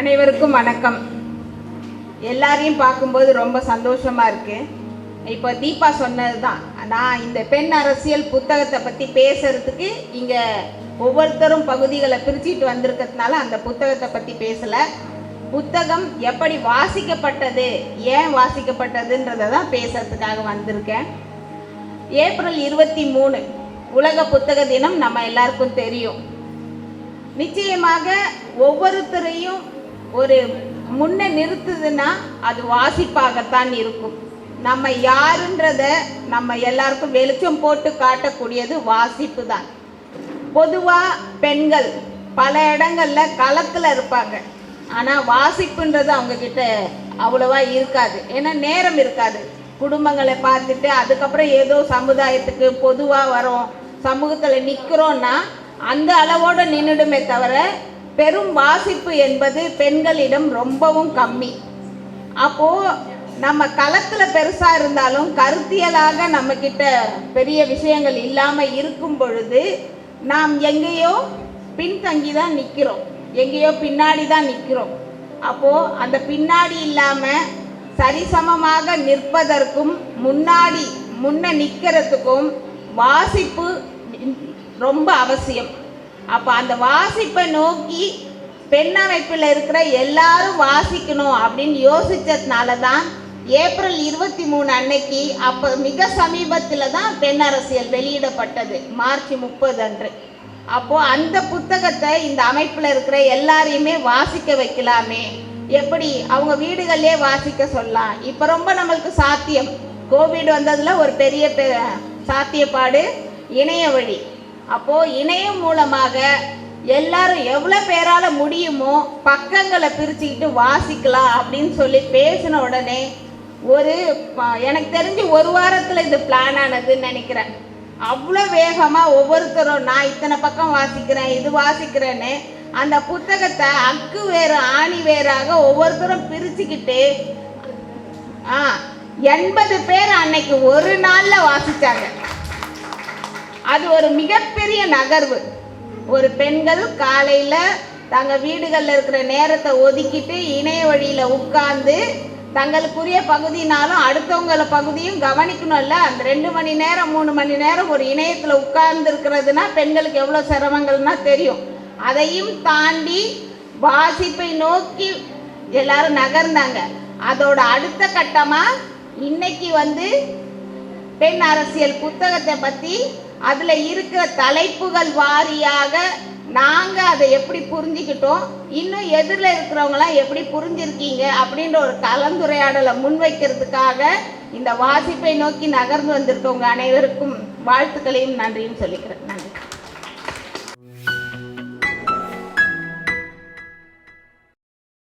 அனைவருக்கும் வணக்கம். எல்லாரையும் பார்க்கும்போது ரொம்ப சந்தோஷமாக இருக்குது இப்போ தீபா சொன்னது தான் நான் இந்த பெண் அரசியல் புத்தகத்தை பற்றி பேசுறதுக்கு இங்கே ஒவ்வொருத்தரும் பகுதிகளை பிரிச்சுட்டு வந்திருக்கிறதுனால அந்த புத்தகத்தை பற்றி பேசலை. புத்தகம் எப்படி வாசிக்கப்பட்டது ஏன் வாசிக்கப்பட்டதுன்றதை தான் பேசுறதுக்காக வந்திருக்கேன். ஏப்ரல் இருபத்தி மூணு உலக புத்தக தினம் நம்ம எல்லாருக்கும் தெரியும். நிச்சயமாக ஒவ்வொருத்தரையும் ஒரு முன்ன நிறுத்துதுன்னா அது வாசிப்பாகத்தான் இருக்கும். நம்ம யாருன்றத நம்ம எல்லாருக்கும் வெளிச்சம் போட்டு காட்டக்கூடியது வாசிப்பு தான் பொதுவாக பெண்கள் பல இடங்களில் களத்தில் இருப்பாங்க. ஆனால் வாசிப்புன்றது அவங்கக்கிட்ட அவ்வளோவா இருக்காது. ஏன்னா நேரம் இருக்காது. குடும்பங்களை பார்த்துட்டு அதுக்கப்புறம் ஏதோ சமுதாயத்துக்கு பொதுவாக வரோம் சமூகத்தில் நிற்கிறோன்னா அந்த அளவோடு நின்றுடுமே தவிர பெரும் வாசிப்பு என்பது பெண்களிடம் ரொம்பவும் கம்மி. அப்போது நம்ம களத்தில் பெருசாக இருந்தாலும் கருத்தியலாக நம்மக்கிட்ட பெரிய விஷயங்கள் இல்லாமல் இருக்கும் பொழுது நாம் எங்கேயோ பின்தங்கி தான் நிற்கிறோம் எங்கேயோ பின்னாடி தான் நிற்கிறோம் அப்போது அந்த பின்னாடி இல்லாமல் சரிசமமாக நிற்பதற்கும் முன்னாடி முன்ன நிற்கிறதுக்கும் வாசிப்பு ரொம்ப அவசியம். அப்போ அந்த வாசிப்பை நோக்கி பெண் அமைப்பில் இருக்கிற எல்லாரும் வாசிக்கணும் அப்படின்னு யோசித்ததுனால தான் ஏப்ரல் இருபத்தி மூணு அன்னைக்கு அப்போ மிக சமீபத்தில் தான் பெண் அரசியல் வெளியிடப்பட்டது. மார்ச் முப்பது அன்று. அப்போது அந்த புத்தகத்தை இந்த அமைப்பில் இருக்கிற எல்லாரையுமே வாசிக்க வைக்கலாமே. எப்படி? அவங்க வீடுகளிலே வாசிக்க சொல்லலாம். இப்போ ரொம்ப நம்மளுக்கு சாத்தியம். கோவிட் வந்ததில் ஒரு பெரிய பெ- சாத்தியப்பாடு இணைய வழி அப்போது இணையம் மூலமாக எல்லாரும் எவ்வளோ பேரால முடியுமோ பக்கங்களை பிரிச்சுக்கிட்டு வாசிக்கலாம் அப்படின்னு சொல்லி பேசின உடனே ஒரு ப- எனக்கு தெரிஞ்சு ஒரு வாரத்தில் இது பிளான் ஆனதுன்னு நினைக்கிறேன். அவ்வளோ வேகமாக ஒவ்வொருத்தரும் நான் இத்தனை பக்கம் வாசிக்கிறேன் இது வாசிக்கிறேன்னு அந்த புத்தகத்தை அக்கு வேறு ஆணி வேறாக ஒவ்வொருத்தரும் பிரிச்சுக்கிட்டு ஆ எண்பது பேர் அன்னைக்கு ஒரு நாளில் வாசித்தாங்க அது ஒரு மிகப்பெரிய நகர்வு. ஒரு பெண்கள் காலையில் தங்கள் வீடுகளில் இருக்கிற நேரத்தை ஒதுக்கிட்டு இணைய வழியில் உட்கார்ந்து தங்களுக்குரிய பகுதினாலும் அடுத்தவங்கள பகுதியும் கவனிக்கணும்ல? அந்த ரெண்டு மணி நேரம் மூணு மணி நேரம் ஒரு இணையத்தில் உட்கார்ந்து இருக்கிறதுனா பெண்களுக்கு எவ்வளோ சிரமங்கள்னா தெரியும். அதையும் தாண்டி வாசிப்பை நோக்கி எல்லாரும் நகர்ந்தாங்க. அதோட அடுத்த கட்டமாக இன்னைக்கு வந்து பெண் அரசியல் புத்தகத்தை பற்றி அதில் இருக்கிற தலைப்புகள் வாரியாக நாங்கள் அதை எப்படி புரிஞ்சுக்கிட்டோம்? இன்னும் எதிரில் இருக்கிறவங்களாம் எப்படி புரிஞ்சிருக்கீங்க? அப்படின்ற ஒரு கலந்துரையாடலை முன்வைக்கிறதுக்காக இந்த வாசிப்பை நோக்கி நகர்ந்து வந்திருக்கவங்க அனைவருக்கும் வாழ்த்துக்களையும் நன்றியும் சொல்லிக்கிறேன்.